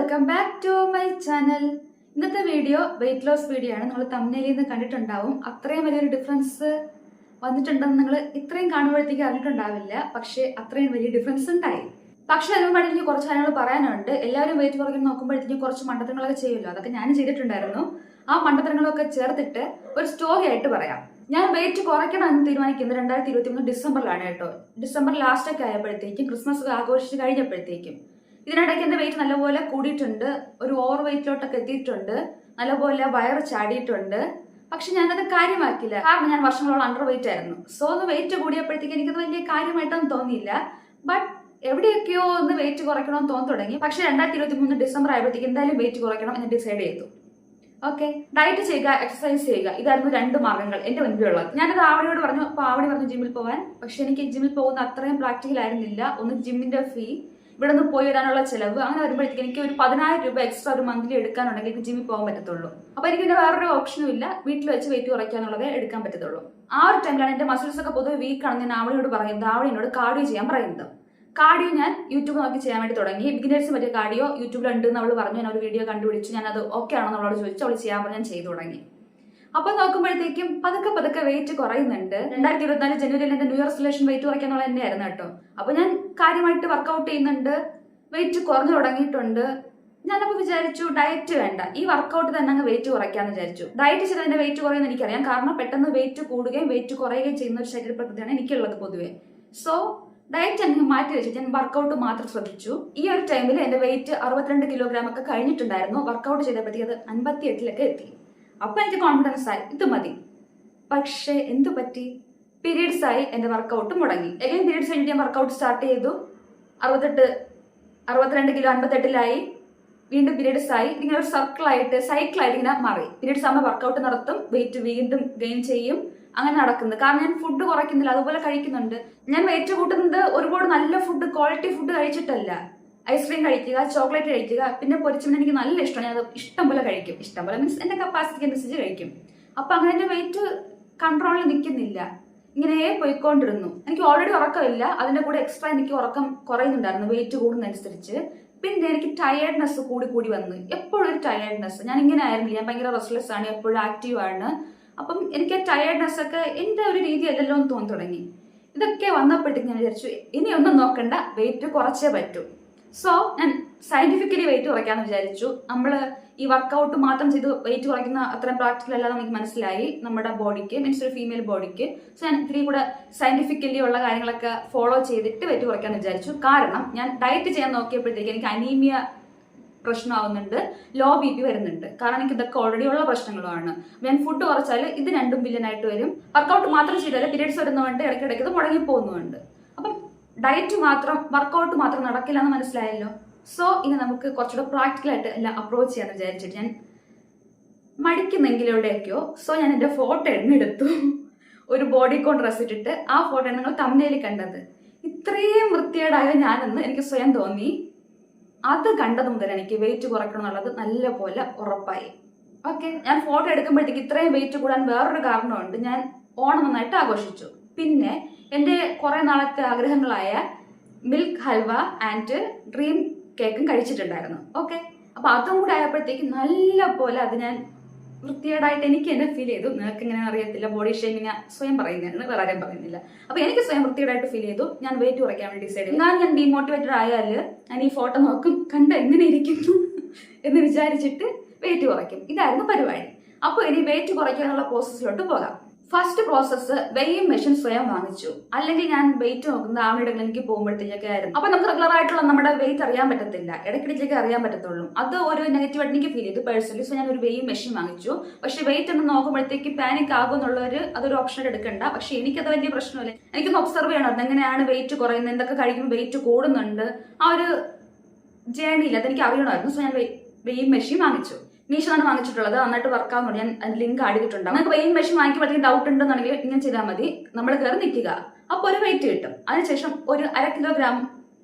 Welcome back to my channel ഇന്നത്തെ video weight loss video ആണ്. നമ്മൾ തമ്മിലിൽ നിന്ന് കണ്ടിട്ടുണ്ടാവും. അത്രയും വലിയൊരു ഡിഫറൻസ് വന്നിട്ടുണ്ടെന്ന് നിങ്ങൾ ഇത്രയും കാണുമ്പോഴത്തേക്ക് അറിഞ്ഞിട്ടുണ്ടാവില്ല. പക്ഷേ അത്രയും വലിയ ഡിഫറൻസ് ഉണ്ടായി. പക്ഷെ അതിന് വേണ്ടി എനിക്ക് കുറച്ച് കാര്യങ്ങൾ പറയാനുണ്ട്. എല്ലാവരും വെയിറ്റ് കുറയ്ക്കാൻ നോക്കുമ്പോഴത്തേക്കും കുറച്ച് മണ്ടത്തരങ്ങളൊക്കെ ചെയ്യുമല്ലോ? അതൊക്കെ ഞാൻ ചെയ്തിട്ടുണ്ടായിരുന്നു. ആ മണ്ടത്തരങ്ങളൊക്കെ ചേർത്തിട്ട് ഒരു സ്റ്റോറി ആയിട്ട് പറയാം. ഞാൻ വെയിറ്റ് കുറയ്ക്കണം എന്ന് തീരുമാനിക്കുന്നത് രണ്ടായിരത്തി ഇരുപത്തി മൂന്ന് ഡിസംബറിലാണ് കേട്ടോ. ഡിസംബർ ലാസ്റ്റ് ഒക്കെ ആയപ്പോഴത്തേക്കും ക്രിസ്മസ് ആഘോഷിച്ച് കഴിഞ്ഞപ്പോഴത്തേക്കും. ഇതിനിടയ്ക്ക് എന്റെ വെയിറ്റ് നല്ലപോലെ കൂടിയിട്ടുണ്ട്. ഒരു ഓവർ വെയിറ്റിലോട്ടൊക്കെ എത്തിയിട്ടുണ്ട്. നല്ലപോലെ വയറ് ചാടിയിട്ടുണ്ട്. പക്ഷെ ഞാനത് കാര്യമാക്കില്ല കാരണം ഞാൻ വർഷങ്ങളോളം അണ്ടർ വെയിറ്റ് ആയിരുന്നു. സോ ഒന്ന് വെയിറ്റ് കൂടിയപ്പോഴത്തേക്ക് എനിക്കത് വലിയ കാര്യമായിട്ടൊന്നും തോന്നിയില്ല. ബട്ട് എവിടെയൊക്കെയോ ഒന്ന് വെയിറ്റ് കുറയ്ക്കണമെന്ന് തോന്നി തുടങ്ങി. പക്ഷെ രണ്ടായിരത്തി ഇരുപത്തി മൂന്ന് ഡിസംബർ ആയപ്പോഴത്തേക്ക് എന്തായാലും വെയിറ്റ് കുറയ്ക്കണം എന്ന് ഡിസൈഡ് ചെയ്തു. ഓക്കെ ഡയറ്റ് ചെയ്യുക എക്സസൈസ് ചെയ്യുക. ഇതായിരുന്നു രണ്ട് മാർഗങ്ങൾ എന്റെ മുൻപിലുള്ളത്. ഞാനത് ആവണിയോട് പറഞ്ഞു അപ്പൊ ആവണി പറഞ്ഞു ജിമ്മിൽ പോകാൻ പക്ഷെ എനിക്ക് ജിമ്മിൽ പോകുന്ന അത്രയും പ്രാക്ടിക്കൽ ആയിരുന്നില്ല. ഒന്ന് ജിമ്മിന്റെ ഫീ ഇവിടെ നിന്ന് പോയി വരാനുള്ള ചിലവ് അങ്ങനെ വരുമ്പോഴത്തേക്ക് എനിക്ക് ഒരു പതിനായിരം രൂപ എക്സ്ട്രാ ഒരു മന്ത്ലി എടുക്കാനുണ്ടെങ്കിൽ എനിക്ക് ജിമ്മിൽ പോകാൻ പറ്റത്തുള്ളൂ. അപ്പൊ എനിക്ക് പിന്നെ വേറൊരു ഓപ്ഷനും ഇല്ല. വീട്ടിൽ വെച്ച് വെയിറ്റ് കുറയ്ക്കാന്നുള്ളത് എടുക്കാൻ പറ്റത്തുള്ളൂ. ആ ഒരു ടൈമിലാണ് എന്റെ മസിൽസ് ഒക്കെ പൊതുവെ വീക്ക് ആണ് ഞാൻ ആവളിയോട് പറയുന്നത് ആവളിനോട് കാർഡിയോ ചെയ്യാൻ പറയുന്നത്. കാർഡിയോ ഞാൻ യൂട്യൂബ് നോക്കി ചെയ്യാൻ വേണ്ടി തുടങ്ങി. ബിഗിനേഴ്സ് പറ്റിയ കാർഡിയോ യൂട്യൂബിൽ ഉണ്ട് എന്ന് അവൾ പറഞ്ഞു. ഞാൻ ഒരു വീഡിയോ കണ്ടുപിടിച്ചു. ഞാൻ അത് ഓക്കെ ആണോ അവളോട് ചോദിച്ചു. അവൾ ചെയ്യാൻ പറഞ്ഞു ഞാൻ ചെയ്തു തുടങ്ങി. അപ്പൊ നോക്കുമ്പോഴത്തേക്കും പതുക്കെ പതുക്കെ വെയിറ്റ് കുറയുന്നുണ്ട്. രണ്ടായിരത്തി ഇരുപത്തിനാല് ജനുവരിയിൽ എന്റെ ന്യൂ ഇയർ റെസൊല്യൂഷൻ വെയിറ്റ് കുറയ്ക്കാന്നുള്ള തന്നെയായിരുന്നു കേട്ടോ. അപ്പൊ ഞാൻ കാര്യമായിട്ട് വർക്കൗട്ട് ചെയ്യുന്നുണ്ട്. വെയിറ്റ് കുറഞ്ഞു തുടങ്ങിയിട്ടുണ്ട്. ഞാനപ്പോ വിചാരിച്ചു ഡയറ്റ് വേണ്ട. ഈ വർക്കൗട്ട് തന്നെ അങ്ങ് വെയിറ്റ് കുറയ്ക്കാന്ന് വിചാരിച്ചു. ഡയറ്റ് ചെയ്ത് എന്റെ വെയിറ്റ് കുറയുമെന്ന് എനിക്കറിയാം. കാരണം പെട്ടെന്ന് വെയിറ്റ് കൂടുകയും വെയിറ്റ് കുറയുകയും ചെയ്യുന്ന ഒരു ശരീര പ്രകൃതിയാണ് എനിക്കുള്ളത് പൊതുവെ. സോ ഡയറ്റ് എനിക്ക് മാറ്റി വെച്ചു. ഞാൻ വർക്കൗട്ട് മാത്രം ശ്രദ്ധിച്ചു. ഈ ഒരു ടൈമിൽ എന്റെ വെയിറ്റ് അറുപത്തിരണ്ട് കിലോഗ്രാം ഒക്കെ കഴിഞ്ഞിട്ടുണ്ടായിരുന്നു. വർക്കൗട്ട് ചെയ്തപ്പോഴത്തേക്ക് അത് അൻപത്തി എട്ടിലൊക്കെ എത്തി. അപ്പൊ എനിക്ക് കോൺഫിഡൻസ് ആയി. ഇത് മതി. പക്ഷേ എന്തു പറ്റി? പീരീഡ്സ് ആയി എന്റെ വർക്കൗട്ട് മുടങ്ങി. എഗൈൻ പീരീഡ്സ് കഴിഞ്ഞ് ഞാൻ വർക്കൗട്ട് സ്റ്റാർട്ട് ചെയ്തു. അറുപത്തെട്ട് അറുപത്തിരണ്ട് കിലോ അൻപത്തെട്ടിലായി. വീണ്ടും പീരീഡ്സ് ആയി. ഇങ്ങനെ ഒരു സൈക്കിൾ ആയിട്ട് ഇങ്ങനെ മാറി. പീരീഡ്സ് ആകുമ്പോൾ വർക്കൗട്ട് നടത്തും വെയിറ്റ് വീണ്ടും ഗെയിൻ ചെയ്യും. അങ്ങനെ നടക്കുന്നത് കാരണം ഞാൻ ഫുഡ് കുറയ്ക്കുന്നില്ല. അതുപോലെ കഴിക്കുന്നുണ്ട്. ഞാൻ വെയിറ്റ് കൂട്ടുന്നത് ഒരുപാട് നല്ല ഫുഡ് ക്വാളിറ്റി ഫുഡ് കഴിച്ചിട്ടല്ല. ഐസ്ക്രീം കഴിക്കുക ചോക്ലേറ്റ് കഴിക്കുക പിന്നെ പൊരിച്ചുകൊണ്ട് എനിക്ക് നല്ല ഇഷ്ടമാണ്. ഞാൻ അത് ഇഷ്ടം പോലെ കഴിക്കും. ഇഷ്ടം പോലെ മീൻസ് എന്റെ കപ്പാസിറ്റിക്ക് അനുസരിച്ച് കഴിക്കും. അപ്പൊ അങ്ങനെ എന്റെ വെയിറ്റ് കൺട്രോളിൽ നിൽക്കുന്നില്ല. ഇങ്ങനെ പോയിക്കൊണ്ടിരുന്നു. എനിക്ക് ഓൾറെഡി ഉറക്കമില്ല. അതിന്റെ കൂടെ എക്സ്ട്രാ എനിക്ക് ഉറക്കം കുറയുന്നുണ്ടായിരുന്നു വെയിറ്റ് കൂടുന്നതനുസരിച്ച്. പിന്നെ എനിക്ക് ടയേർഡ്നെസ് കൂടി കൂടി വന്നു. എപ്പോഴും ഒരു ടയേർഡ്നെസ് ഞാൻ ഇങ്ങനെ ആയിരുന്നില്ല. ഞാൻ ഭയങ്കര റെസ്റ്റ്ലെസ് ആണ് എപ്പോഴും ആക്റ്റീവ് ആണ്. അപ്പം എനിക്ക് ആ ടയേർഡ്നെസ് ഒക്കെ എന്റെ ഒരു രീതി അല്ലല്ലോ എന്ന് തോന്നി തുടങ്ങി. ഇതൊക്കെ വന്നപ്പോഴത്തേക്ക് ഞാൻ വിചാരിച്ചു ഇനി ഒന്നും നോക്കണ്ട. വെയിറ്റ് കുറച്ചേ പറ്റൂ. സോ ഞാൻ സയന്റിഫിക്കലി വെയിറ്റ് കുറയ്ക്കാന്ന് വിചാരിച്ചു. നമ്മൾ ഈ വർക്കൗട്ട് മാത്രം ചെയ്ത് വെയിറ്റ് കുറയ്ക്കുന്ന അത്രയും പ്രാക്ടിക്കൽ അല്ലാതെ നമുക്ക് മനസ്സിലായി. നമ്മുടെ ബോഡിക്ക് മീൻസ് ഒരു ഫീമെയിൽ ബോഡിക്ക് സോ ഞാൻ ഇത്തിരി കൂടെ സയന്റിഫിക്കലി ഉള്ള കാര്യങ്ങളൊക്കെ ഫോളോ ചെയ്തിട്ട് വെയിറ്റ് കുറയ്ക്കാന്ന് വിചാരിച്ചു. കാരണം ഞാൻ ഡയറ്റ് ചെയ്യാൻ നോക്കിയപ്പോഴത്തേക്ക് എനിക്ക് അനീമിയ പ്രശ്നമാവുന്നുണ്ട്. ലോ ബി പി വരുന്നുണ്ട്. കാരണം എനിക്ക് ഇതൊക്കെ ഓൾറെഡി ഉള്ള പ്രശ്നങ്ങളുമാണ്. ഞാൻ ഫുഡ് കുറച്ചാൽ ഇത് രണ്ടും വില്ലനായിട്ട് വരും. വർക്കൗട്ട് മാത്രം ചെയ്താൽ പീരീഡ്സ് വരുന്നതുകൊണ്ട് ഇടയ്ക്കിടയ്ക്ക് ഇത് മുടങ്ങി പോകുന്നുണ്ട് ഡയറ്റ് മാത്രം വർക്കൗട്ട് മാത്രം നടക്കില്ല എന്ന് മനസ്സിലായല്ലോ? സോ ഇനി നമുക്ക് കുറച്ചുകൂടെ പ്രാക്ടിക്കലായിട്ട് എല്ലാം അപ്രോച്ച് ചെയ്യാന്ന് വിചാരിച്ചിട്ട് ഞാൻ മടിക്കുന്നെങ്കിലൂടെയൊക്കെയോ സോ ഞാൻ എന്റെ ഫോട്ടോ എണ്ണെടുത്തു ഒരു ബോഡി കോൺ ഡ്രസ് ഇട്ടിട്ട് ആ ഫോട്ടോ നിങ്ങൾ തമ്മിലേൽ കണ്ടത്. ഇത്രയും വൃത്തികേടായ ഞാനെന്ന് എനിക്ക് സ്വയം തോന്നി. അത് കണ്ടത് മുതൽ എനിക്ക് വെയിറ്റ് കുറയ്ക്കണം എന്നുള്ളത് നല്ല പോലെ ഉറപ്പായി. ഓക്കെ ഞാൻ ഫോട്ടോ എടുക്കുമ്പോഴത്തേക്ക് ഇത്രയും വെയിറ്റ് കൂടാൻ വേറൊരു കാരണമുണ്ട്. ഞാൻ ഓണം നന്നായിട്ട് ആഘോഷിച്ചു. പിന്നെ എന്റെ കുറെ നാളത്തെ ആഗ്രഹങ്ങളായ മിൽക്ക് ഹൽവ ആൻഡ് ഡ്രീം കേക്കും കഴിച്ചിട്ടുണ്ടായിരുന്നു. ഓക്കെ. അപ്പൊ അതും കൂടെ ആയപ്പോഴത്തേക്ക് നല്ല പോലെ അത് ഞാൻ വൃത്തികേടായിട്ട് എനിക്ക് എന്നെ ഫീൽ ചെയ്തു. നിങ്ങൾക്ക് എങ്ങനെ അറിയത്തില്ല ബോഡി ഷേമിങ് സ്വയം പറയുന്നതാണ് വേറെ ആരും പറയുന്നില്ല. അപ്പൊ എനിക്ക് സ്വയം വൃത്തികേടായിട്ട് ഫീൽ ചെയ്തു. ഞാൻ വെയിറ്റ് കുറയ്ക്കാൻ വേണ്ടി ഡിസൈഡ് ചെയ്തു. ഞാൻ ഞാൻ ഡീമോട്ടിവേറ്റഡ് ആയാൽ ഞാൻ ഈ ഫോട്ടോ നോക്കും കണ്ട് എങ്ങനെ ഇരിക്കുന്നു എന്ന് വിചാരിച്ചിട്ട് വെയിറ്റ് കുറയ്ക്കും. ഇതായിരുന്നു പരിപാടി. അപ്പോൾ ഇനി വെയിറ്റ് കുറയ്ക്കാനുള്ള പ്രോസസ്സിലോട്ട് പോകാം. ഫസ്റ്റ് പ്രോസസ്സ് വെയ്യും മെഷീൻ സ്വയം വാങ്ങിച്ചു. അല്ലെങ്കിൽ ഞാൻ വെയിറ്റ് നോക്കുന്നത് ആളുടെ ക്ലിനിക്ക് പോകുമ്പോഴത്തേക്കൊക്കെ ആയിരുന്നു. അപ്പൊ നമുക്ക് റെഗുലർ ആയിട്ടുള്ള നമ്മുടെ വെയിറ്റ് അറിയാൻ പറ്റത്തില്ല. ഇടയ്ക്കിടയ്ക്കൊക്കെ അറിയാൻ പറ്റത്തുള്ളൂ. അത് ഒരു നെഗറ്റീവ് ആയിട്ട് എനിക്ക് ഫീൽ ചെയ്തു പേഴ്സണലി സോ ഞാൻ ഒരു വെയ്യും മെഷീൻ വാങ്ങിച്ചു. പക്ഷെ വെയിറ്റ് ഒന്ന് നോക്കുമ്പോഴത്തേക്ക് പാനിക് ആകും എന്നുള്ളവര് അതൊരു ഓപ്ഷൻ എടുക്കണ്ട. പക്ഷെ എനിക്കത് വലിയ പ്രശ്നമില്ല. എനിക്കൊന്ന് ഒബ്സർവ് ചെയ്യണം. എങ്ങനെയാണ് വെയിറ്റ് കുറയുന്നത്? എന്തൊക്കെ കഴിക്കുമ്പോൾ വെയിറ്റ് കൂടുന്നുണ്ട്? ആ ഒരു ജേണിയിൽ അതെനിക്ക് അറിയണമായിരുന്നു. സോ ഞാൻ വെയ്യും മെഷീൻ വാങ്ങിച്ചു. മീഷോയാണ് വാങ്ങിച്ചിട്ടുള്ളത്. നന്നായിട്ട് വർക്ക് ആവുന്നുണ്ട്. ഞാൻ ലിങ്ക് ആഡ് നമുക്ക് വെയിൻ മെഷീൻ വാങ്ങിക്കുമ്പോഴത്തേക്കും ഡൗട്ട് ഉണ്ടെന്നുണ്ടെങ്കിൽ ഇങ്ങനെ ചെയ്താൽ മതി. നമ്മൾ കയറി നിൽക്കുക. അപ്പോൾ ഒരു വെയിറ്റ് കിട്ടും. അതിനുശേഷം ഒരു അര കിലോഗ്രാം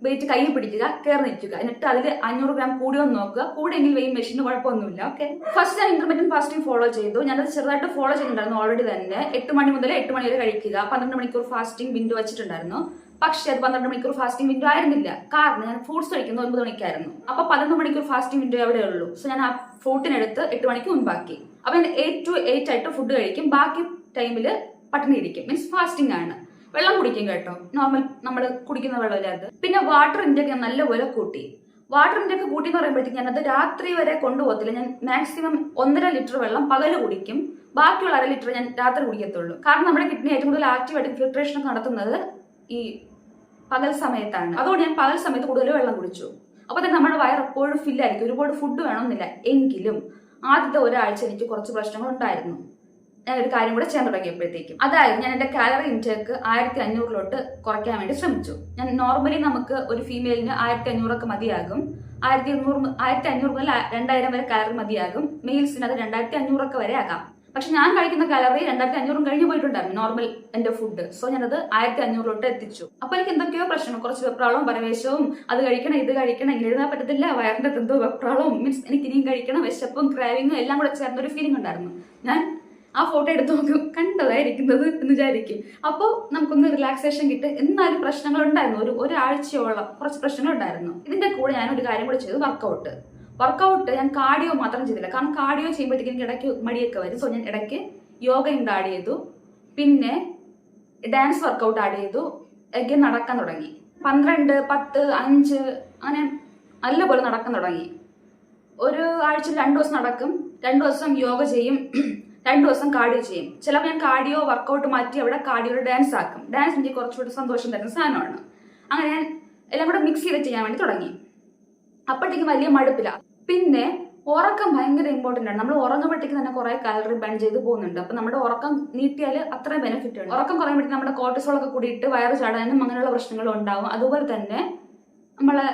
വെയിറ്റ് കയ്യിൽ പിടിക്കുക കയറി നിൽക്കുക. എന്നിട്ട് അതിൽ അഞ്ഞൂറ് ഗ്രാം കൂടി ഒന്ന് നോക്കുക. കൂടെയെങ്കിൽ വെയിൻ മെഷീന് കുഴപ്പമൊന്നുമില്ല. ഓക്കെ ഫസ്റ്റ് ഞാൻ ഇൻക്രിമെന്റ് ഫാസ്റ്റിംഗ് ഫോളോ ചെയ്തു. ഞാനത് ചെറുതായിട്ട് ഫോളോ ചെയ്തിട്ടുണ്ടായിരുന്നു ഓൾറെഡി തന്നെ. എട്ട് മണി മുതൽ എട്ട് മണി വരെ കഴിക്കുക. പന്ത്രണ്ട് മണിക്കൂർ ഫാസ്റ്റിംഗ് വിൻഡോ വെച്ചിട്ടുണ്ടായിരുന്നു. പക്ഷെ അത് പന്ത്രണ്ട് മണിക്കൂർ ഫാസ്റ്റിംഗ് വിൻഡോ ആയിരുന്നില്ല. കാരണം ഞാൻ ഫ്രൂട്ട്സ് കഴിക്കുന്നത് ഒൻപത് മണിക്കായിരുന്നു. അപ്പൊ പതിനൊന്ന് മണിക്കൂർ ഫാസ്റ്റിംഗ് വിൻഡോ എവിടെയുള്ളൂ സോ ഞാൻ ആ ഫ്രൂട്ടിനെടുത്ത് എട്ട് മണിക്ക് മുൻപാക്കി. അവൻ എയ്റ്റ് ടു എയ്റ്റ് ആയിട്ട് ഫുഡ് കഴിക്കും. ബാക്കി ടൈമിൽ പട്ടിണി ഇരിക്കും. മീൻസ് ഫാസ്റ്റിംഗ് ആണ്. വെള്ളം കുടിക്കും കേട്ടോ. നോർമൽ നമ്മൾ കുടിക്കുന്ന വെള്ളമില്ലാത്ത പിന്നെ വാട്ടർ ഇൻടേക്ക് ഞാൻ നല്ലപോലെ കൂട്ടി. വാട്ടർ ഇൻടേക്ക് കൂട്ടി എന്ന് പറയുമ്പോഴത്തേക്ക് ഞാനത് രാത്രി വരെ കൊണ്ടുപോകത്തില്ല. ഞാൻ മാക്സിമം ഒന്നര ലിറ്റർ വെള്ളം പകൽ കുടിക്കും. ബാക്കിയുള്ള അര ലിറ്റർ ഞാൻ രാത്രി കുടിക്കത്തുള്ളൂ. കാരണം നമ്മുടെ കിഡ്നി ഏറ്റവും കൂടുതൽ ആക്റ്റീവായിട്ട് ഫിൽട്രേഷൻ നടത്തുന്നത് ഈ പകൽ സമയത്താണ്. അതുകൊണ്ട് ഞാൻ പകൽ സമയത്ത് കൂടുതൽ വെള്ളം കുടിച്ചു. അപ്പൊ തന്നെ നമ്മുടെ വയർ എപ്പോഴും ഫില്ലായിരിക്കും ഒരുപാട് ഫുഡ് വേണമെന്നില്ല. എങ്കിലും ആദ്യത്തെ ഒരാഴ്ച എനിക്ക് കുറച്ച് പ്രശ്നങ്ങൾ ഉണ്ടായിരുന്നു. ഞാൻ ഒരു കാര്യം കൂടെ ചെയ്യാൻ തുടങ്ങിയപ്പോഴത്തേക്കും. അതായത് ഞാൻ എന്റെ കാലറി ഇൻടേക്ക് ആയിരത്തി അഞ്ഞൂറിലോട്ട് കുറയ്ക്കാൻ വേണ്ടി ശ്രമിച്ചു. ഞാൻ നോർമലി നമുക്ക് ഒരു ഫീമെയിലിന് ആയിരത്തി അഞ്ഞൂറൊക്കെ മതിയാകും. ആയിരത്തി അഞ്ഞൂറ് ആയിരത്തി അഞ്ഞൂറ് മുതൽ രണ്ടായിരം വരെ കാലറി മതിയാകും. മെയിൽസിന് അത് രണ്ടായിരത്തി അഞ്ഞൂറൊക്കെ വരെ ആകാം. പക്ഷെ ഞാൻ കഴിക്കുന്ന കലറി രണ്ടായിരത്തി അഞ്ഞൂറും കഴിഞ്ഞു പോയിട്ടുണ്ടായിരുന്നു നോർമൽ എന്റെ ഫുഡ് സോ ഞാനത് ആയിരത്തി അഞ്ഞൂറിലോട്ട് എത്തിച്ചു. അപ്പൊ എനിക്ക് എന്തൊക്കെയോ പ്രശ്നം കുറച്ച് വെപ്രാളവും പരവേശവും അത് കഴിക്കണം ഇത് കഴിക്കണം ഇങ്ങനെ എഴുതാൻ പറ്റത്തില്ല വയറിന്റെ എന്തോ വെപ്രാളവും മീൻസ് എനിക്ക് ഇനിയും കഴിക്കണം വിശപ്പും ക്രാവിങ്ങും എല്ലാം കൂടെ ചേർന്ന ഒരു ഫീലിംഗ് ഉണ്ടായിരുന്നു. ഞാൻ ആ ഫോട്ടോ എടുത്ത് നോക്കും കണ്ടതായിരിക്കുന്നത് എന്ന് വിചാരിക്കും. അപ്പോൾ നമുക്കൊന്ന് റിലാക്സേഷൻ കിട്ടും. എന്നാലും പ്രശ്നങ്ങൾ ഉണ്ടായിരുന്നു ഒരു ഒരാഴ്ചയോളം കുറച്ച് പ്രശ്നങ്ങൾ ഉണ്ടായിരുന്നു ഇതിന്റെ കൂടെ ഞാൻ ഒരു കാര്യം കൂടെ ചെയ്തു വർക്കൗട്ട് വർക്കൗട്ട് ഞാൻ കാർഡിയോ മാത്രം ചെയ്തില്ല. കാരണം കാർഡിയോ ചെയ്യുമ്പോഴത്തേക്ക് എനിക്ക് ഇടയ്ക്ക് മടിയൊക്കെ വരും. സോ ഞാൻ ഇടയ്ക്ക് യോഗയും ആഡ് ചെയ്തു. പിന്നെ ഡാൻസ് വർക്കൗട്ട് ആഡ് ചെയ്തു. എഗൻ നടക്കാൻ തുടങ്ങി. പന്ത്രണ്ട് പത്ത് അഞ്ച് അങ്ങനെ നല്ലപോലെ നടക്കാൻ തുടങ്ങി. ഒരു ആഴ്ച രണ്ടു ദിവസം നടക്കും. രണ്ടു ദിവസം യോഗ ചെയ്യും. രണ്ടു ദിവസം കാർഡിയോ ചെയ്യും. ചിലപ്പോൾ ഞാൻ കാർഡിയോ വർക്കൗട്ട് മാറ്റി അവിടെ കാർഡിയോ ഡാൻസ് ആക്കും. ഡാൻസ് എനിക്ക് കുറച്ചുകൂടി സന്തോഷം തരുന്ന സാധനമാണ്. അങ്ങനെ ഞാൻ എല്ലാം കൂടെ മിക്സ് ചെയ്ത് ചെയ്യാൻ വേണ്ടി തുടങ്ങി. അപ്പോഴത്തേക്കും വലിയ മടുപ്പില്ല. പിന്നെ ഉറക്കം ഭയങ്കര ഇമ്പോർട്ടന്റ് ആണ്. നമ്മൾ ഉറങ്ങുമ്പോഴത്തേക്ക് തന്നെ കുറെ കാലറി ബൺ ചെയ്ത് പോകുന്നുണ്ട്. അപ്പൊ നമ്മുടെ ഉറക്കം നീട്ടിയാൽ അത്ര ബെനിഫിറ്റ് ഉണ്ട് ഉറക്കം കുറയുമ്പോഴത്തേക്ക് നമ്മുടെ കോർട്ടിസോൾ ഒക്കെ കൂടിയിട്ട് വയറ് ചാടാനും അങ്ങനെയുള്ള പ്രശ്നങ്ങളും ഉണ്ടാവും. അതുപോലെ തന്നെ നമ്മളെ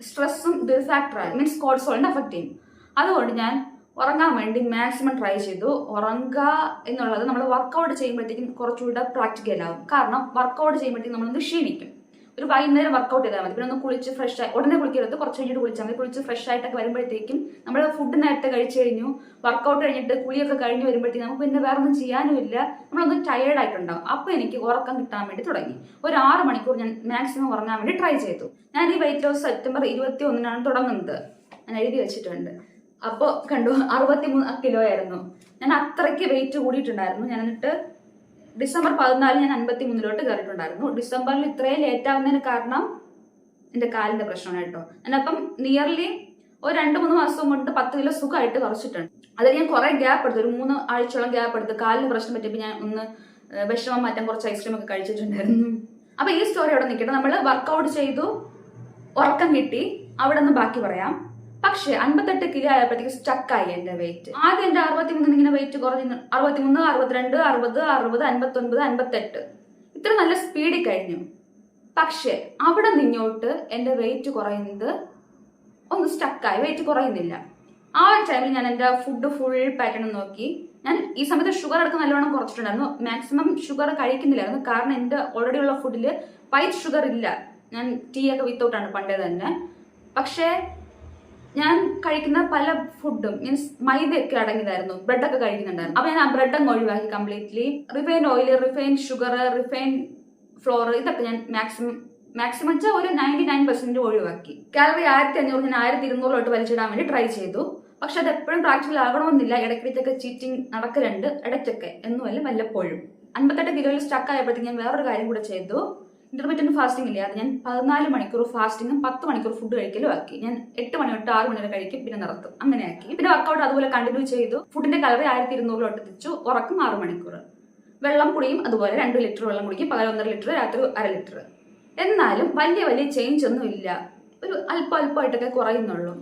സ്ട്രെസ്സും ഇതൊരു ഫാക്ടറായി മീൻസ് കോർട്ടിസോളിനെ അഫക്ട് ചെയ്യും. അതുകൊണ്ട് ഞാൻ ഉറങ്ങാൻ വേണ്ടി മാക്സിമം ട്രൈ ചെയ്തു. ഉറങ്ങുക എന്നുള്ളത് നമ്മൾ വർക്കൗട്ട് ചെയ്യുമ്പോഴത്തേക്കും കുറച്ചുകൂടെ പ്രാക്ടിക്കൽ ആവും. കാരണം വർക്കൗട്ട് ചെയ്യുമ്പോഴത്തേക്കും നമ്മളൊന്ന് ക്ഷീണിക്കും. ഒരു വൈകുന്നേരം വർക്കൗട്ട് ചെയ്താൽ മതി. പിന്നെ ഒന്ന് കുളിച്ച് ഫ്രഷ് ആയി ഉടനെ കുളിക്കരുത്. കുറച്ച് കഴിഞ്ഞിട്ട് കുളിച്ചാൽ മതി. കുളിച്ച് ഫ്രഷ് ആയിട്ടൊക്കെ വരുമ്പോഴത്തേക്കും നമ്മൾ ഫുഡ് നേരത്തെ കഴിച്ചു കഴിഞ്ഞു വർക്കൗട്ട് കഴിഞ്ഞിട്ട് കുളിയൊക്കെ കഴിഞ്ഞ് വരുമ്പോഴത്തേക്കും നമുക്ക് പിന്നെ വേറെ ഒന്നും ചെയ്യാനുമില്ല നമ്മളൊന്ന് ടയേർഡ് ആയിട്ടുണ്ടാവും. അപ്പോൾ എനിക്ക് ഉറക്കം കിട്ടാൻ വേണ്ടി തുടങ്ങി. ഒരു ആറ് മണിക്കൂർ ഞാൻ മാക്സിമം ഉറങ്ങാൻ വേണ്ടി ട്രൈ ചെയ്തു. ഞാൻ ഈ വെയിറ്റ് ലോസ് സെപ്റ്റംബർ ഇരുപത്തി ഒന്നിനാണ് തുടങ്ങുന്നത്. ഞാൻ എഴുതി വെച്ചിട്ടുണ്ട്. അപ്പോൾ കണ്ടു അറുപത്തി മൂന്ന് കിലോ ആയിരുന്നു. ഞാൻ അത്രയ്ക്ക് വെയിറ്റ് കൂടിയിട്ടുണ്ടായിരുന്നു. ഞാൻ എന്നിട്ട് ഡിസംബർ പതിനാല് ഞാൻ അൻപത്തി മൂന്നിലോട്ട് കയറിയിട്ടുണ്ടായിരുന്നു ഡിസംബറിൽ ഇത്രയും ലേറ്റ് ആവുന്നതിന് കാരണം എന്റെ കാലിന്റെ പ്രശ്നമാണ് കേട്ടോ. ഞാനപ്പം നിയർലി ഒരു രണ്ട് മൂന്ന് മാസം കൊണ്ട് പത്ത് കിലോ സുഖമായിട്ട് കുറച്ചിട്ടുണ്ട്. അത് ഞാൻ കുറെ ഗ്യാപ്പ് എടുത്തു. ഒരു മൂന്ന് ആഴ്ചയോളം ഗ്യാപ്പ് എടുത്ത്. കാലിന് പ്രശ്നം പറ്റിയപ്പോൾ ഞാൻ ഒന്ന് വിഷമം മാറ്റാൻ കുറച്ച് ഐസ്ക്രീം ഒക്കെ കഴിച്ചിട്ടുണ്ടായിരുന്നു. അപ്പൊ ഈ സ്റ്റോറി അവിടെ നിൽക്കട്ടെ. നമ്മൾ വർക്കൗട്ട് ചെയ്തു. ഉറക്കം കിട്ടി. അവിടെ നിന്ന് ബാക്കി പറയാം. പക്ഷെ അൻപത്തെട്ട് കിലോ ആയപ്പോഴത്തേക്ക് സ്റ്റക്കായി എന്റെ വെയിറ്റ് ആദ്യം എന്റെ അറുപത്തി മൂന്ന് ഇങ്ങനെ വെയിറ്റ് കുറഞ്ഞു അറുപത്തി മൂന്ന് അറുപത്തിരണ്ട് അറുപത് അറുപത് അൻപത്തൊൻപത് അൻപത്തെട്ട്. ഇത്ര നല്ല സ്പീഡിൽ കഴിഞ്ഞു. പക്ഷെ അവിടെ നിന്നോട്ട് എന്റെ വെയിറ്റ് കുറയുന്നത് ഒന്ന് സ്റ്റക്കായി വെയിറ്റ് കുറയുന്നില്ല. ആ ഒരു ടൈമിൽ ഞാൻ എന്റെ ഫുഡ് ഫുൾ പാറ്റേൺ നോക്കി. ഞാൻ ഈ സമയത്ത് ഷുഗർ അടക്കം നല്ലോണം കുറച്ചിട്ടുണ്ടായിരുന്നു. Maximum sugar കഴിക്കുന്നില്ലായിരുന്നു. കാരണം എന്റെ ഓൾറെഡി ഉള്ള ഫുഡിൽ വൈറ്റ് ഷുഗർ ഇല്ല. ഞാൻ ടീ ഒക്കെ വിത്തൗട്ടാണ് പണ്ടേ തന്നെ. പക്ഷേ ഞാൻ കഴിക്കുന്ന പല ഫുഡും മീൻസ് മൈദയൊക്കെ അടങ്ങിയതായിരുന്നു. ബ്രെഡൊക്കെ കഴിക്കുന്നുണ്ടായിരുന്നു. അപ്പോൾ ഞാൻ ബ്രെഡ് അങ്ങ് ഒഴിവാക്കി completely refined oil refined sugar refined flour ഇതൊക്കെ ഞാൻ മാക്സിമം മാക്സിമം വെച്ചാൽ ഒരു നയന്റി നയൻ പെർസെന്റ് ഒഴിവാക്കി. കാലറി ആയിരത്തി അഞ്ഞൂറ് ഞാൻ ആയിരത്തി ഇരുന്നൂറിലോട്ട് വലിച്ചിടാൻ വേണ്ടി ട്രൈ ചെയ്തു. പക്ഷെ അത് എപ്പോഴും പ്രാക്ടിക്കൽ ആകണമെന്നില്ല. ഇടയ്ക്കിടയ്ക്കൊക്കെ ചീറ്റിംഗ് നടക്കലുണ്ട്. ഇടയ്ക്കൊക്കെ. എന്നുമല്ല വല്ലപ്പോഴും. അൻപത്തെട്ട് കിലോയിൽ സ്റ്റക്ക് ആയപ്പോഴത്തേക്ക് ഞാൻ വേറൊരു കാര്യം കൂടെ ചെയ്തു. ഇന്റർമീഡിയറ്റ് ഫാസ്റ്റിംഗ് ഇല്ല? അത് ഞാൻ പതിനാല് മണിക്കൂർ ഫാസ്റ്റിങ്ങും പത്ത് മണിക്കൂർ ഫുഡ് കഴിക്കലും ആക്കി. ഞാൻ എട്ട് മണി തൊട്ട് ആറ് മണി വരെ കഴിക്കും പിന്നെ നിർത്തും അങ്ങനെ ആക്കി. പിന്നെ വർക്കൗട്ട് അതുപോലെ കണ്ടിന്യൂ ചെയ്തു. ഫുഡിന്റെ കലറി ആയിരത്തി ഇരുന്നൂറിലോട്ട് എത്തിച്ചു ഉറക്കം ആറ് മണിക്കൂർ. വെള്ളം കുടിയും അതുപോലെ രണ്ട് ലിറ്റർ വെള്ളം കുടിക്കും. പകരം ഒന്നര ലിറ്റർ രാത്രി അര ലിറ്റർ എന്നാലും വലിയ വലിയ ചേഞ്ച് ഒന്നും ഇല്ല ഒരു അല്പ അല്പമായിട്ടൊക്കെ കുറയുന്നുള്ളൂ.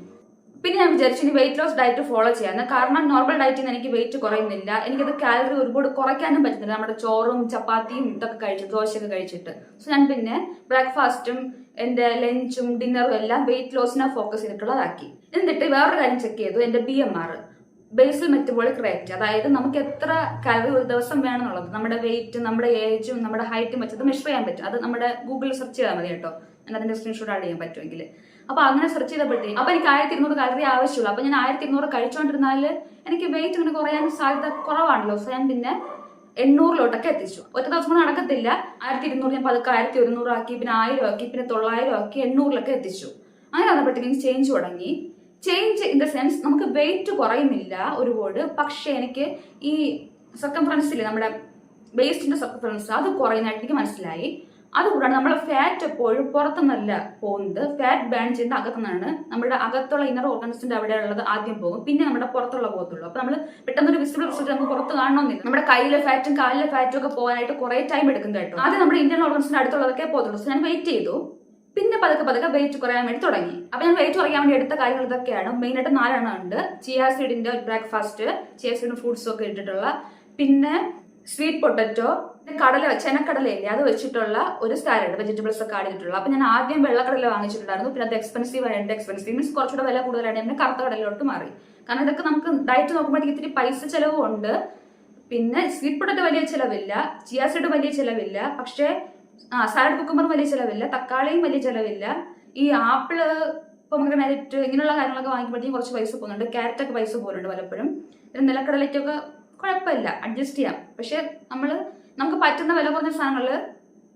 പിന്നെ ഞാൻ വിചാരിച്ചു ഇനി വെയിറ്റ് ലോസ് ഡയറ്റ് ഫോളോ ചെയ്യാന്ന്. കാരണം നോർമൽ ഡയറ്റിൽ നിന്ന് എനിക്ക് വെയിറ്റ് കുറയുന്നില്ല. എനിക്കത് കാലറി ഒരുപാട് കുറയ്ക്കാനും പറ്റുന്നില്ല നമ്മുടെ ചോറും ചപ്പാത്തിയും ഇതൊക്കെ കഴിച്ച് ദോശയൊക്കെ കഴിച്ചിട്ട്. സോ ഞാൻ പിന്നെ ബ്രേക്ക്ഫാസ്റ്റും എന്റെ ലഞ്ചും ഡിന്നറും എല്ലാം വെയിറ്റ് ലോസിനെ ഫോക്കസ് ചെയ്തിട്ടുള്ളതാക്കി. എന്നിട്ട് വേറൊരു കാര്യം ചെക്ക് ചെയ്തു. എന്റെ B M R basal metabolic rate അതായത് നമുക്ക് എത്ര കാലറി ഒരു ദിവസം വേണമെന്നുള്ളത്. നമ്മുടെ വെയിറ്റ് നമ്മുടെ ഏജും നമ്മുടെ ഹൈറ്റും വെച്ചത് മെഷർ ചെയ്യാൻ പറ്റും. അത് നമ്മുടെ ഗൂഗിളിൽ സെർച്ച് ചെയ്താൽ മതി കേട്ടോ. ഞാൻ അതിന്റെ സ്ക്രീൻഷോട്ട് ആഡ് ചെയ്യാൻ പറ്റുമെങ്കിൽ. അപ്പൊ അങ്ങനെ സെർച്ച് ചെയ്തപ്പോഴത്തേക്ക് അപ്പൊ എനിക്ക് ആയിരത്തി ഇരുന്നൂറ് കാലറി ആവശ്യമുള്ളൂ. അപ്പൊ ഞാൻ ആയിരത്തി ഇരുന്നൂറ് കഴിച്ചുകൊണ്ടിരുന്നാൽ എനിക്ക് വെയിറ്റ് ഇങ്ങനെ കുറയാൻ സാധ്യത കുറവാണല്ലോ. സോ ഞാൻ പിന്നെ എണ്ണൂറിലോട്ടൊക്കെ എത്തിച്ചു. ഒറ്റ ദിവസം കൊണ്ട് നടക്കത്തില്ല. ആയിരത്തി ഇരുന്നൂറ് ഞാൻ പതുക്കെ ആയിരത്തി ഒരുന്നൂറ് ആക്കി പിന്നെ ആയിരം ആക്കി പിന്നെ തൊള്ളായിരം ആക്കി എണ്ണൂറിലൊക്കെ എത്തിച്ചു. അങ്ങനെ വന്നപ്പോഴത്തേക്കും ചേഞ്ച് തുടങ്ങി. ചേഞ്ച് ഇൻ ദ സെൻസ് നമുക്ക് വെയിറ്റ് കുറയുന്നില്ല ഒരുപാട്. പക്ഷെ എനിക്ക് ഈ സർക്കംഫറൻസിൽ നമ്മുടെ വേസ്റ്റിന്റെ സർക്കംഫറൻസ് അത് കുറയുന്നതായിട്ട് എനിക്ക് മനസ്സിലായി. അതുകൂടാണ് നമ്മുടെ ഫാറ്റ് എപ്പോഴും പുറത്തുനിന്നല്ല പോകുന്നത്. ഫാറ്റ് ബേൺ ചെയ്യുന്ന അകത്തുനിന്നാണ് നമ്മുടെ അകത്തുള്ള ഇന്നർ ഓർഗൻസിന്റെ അവിടെ ഉള്ളത് ആദ്യം പോകും. പിന്നെ നമ്മുടെ പുറത്തുള്ള പോകത്തുള്ളൂ. അപ്പൊ നമ്മൾ പെട്ടെന്ന് ഒരു വിസിബിൾ റിസൾട്ട് നമുക്ക് പുറത്ത് കാണണമെന്നില്ല. നമ്മുടെ കയ്യിലെ ഫാറ്റും കാലിലെ ഫാറ്റും ഒക്കെ പോകാനായിട്ട് കുറെ ടൈം എടുക്കും കേട്ടോ. ആദ്യം നമ്മുടെ ഇന്ത്യൻ ഓർഗൻസിന്റെ അടുത്തുള്ളതൊക്കെ പോകത്തുള്ളൂ. സോ ഞാൻ വെയിറ്റ് ചെയ്തു. പിന്നെ പതുക്കെ പതുക്കെ വെയിറ്റ് കുറയാൻ വേണ്ടി തുടങ്ങി. അപ്പൊ ഞാൻ വെയിറ്റ് കുറയാൻ വേണ്ടി എടുത്ത കാര്യങ്ങൾ ഇതൊക്കെയാണ്. മെയിൻ ആയിട്ട് നാലെണ്ണം ഉണ്ട് ചിയാസീഡിന്റെ ബ്രേക്ക്ഫാസ്റ്റ് ചിയാസീഡ് ഫ്രൂട്ട്സും ഒക്കെ ഇട്ടിട്ടുള്ള. പിന്നെ സ്വീറ്റ് പൊട്ടറ്റോ കടല ചെനക്കടലയില്ലേ അത് വെച്ചിട്ടുള്ള ഒരു സാലഡ് വെജിറ്റബിൾസ് ഒക്കെ ആഡ് അപ്പൊ ഞാൻ ആദ്യം വെള്ളക്കടല വാങ്ങിച്ചിട്ടുണ്ടായിരുന്നു പിന്നെ അത് എക്സ്പെൻസീവ് ആയിട്ട് എക്സ്പെൻസീവ് മീൻസ് കുറച്ചുകൂടെ വില കൂടുതലായിട്ട് ഞാൻ കറുത്ത കടലിലോട്ട് മാറി. കാരണം ഇതൊക്കെ നമുക്ക് ഡയറ്റ് നോക്കുമ്പോഴത്തേക്ക് ഇത്തിരി പൈസ ചെലവും ഉണ്ട് പിന്നെ സ്വീറ്റ് പൊട്ടറ്റോ വലിയ ചിലവില്ല ചിയാ സീഡ് വലിയ ചിലവില്ല പക്ഷേ സാലഡ് കുക്കുമ്പർ വലിയ ചിലവില്ല തക്കാളിയും വലിയ ചിലവില്ല. ഈ ആപ്പിൾ പൊമഗ്രനൈറ്റ് ഇങ്ങനെയുള്ള കാര്യങ്ങളൊക്കെ വാങ്ങിക്കുമ്പോഴത്തേക്കും കുറച്ച് പൈസ പോകുന്നുണ്ട് ക്യാരറ്റൊക്കെ പൈസ പോകുന്നുണ്ട് പലപ്പോഴും. പിന്നെ നിലക്കടലയ്ക്കൊക്കെ കുഴപ്പമില്ല. അഡ്ജസ്റ്റ് ചെയ്യാം. പക്ഷെ നമ്മൾ നമുക്ക് പറ്റുന്ന വില കുറഞ്ഞ സാധനങ്ങൾ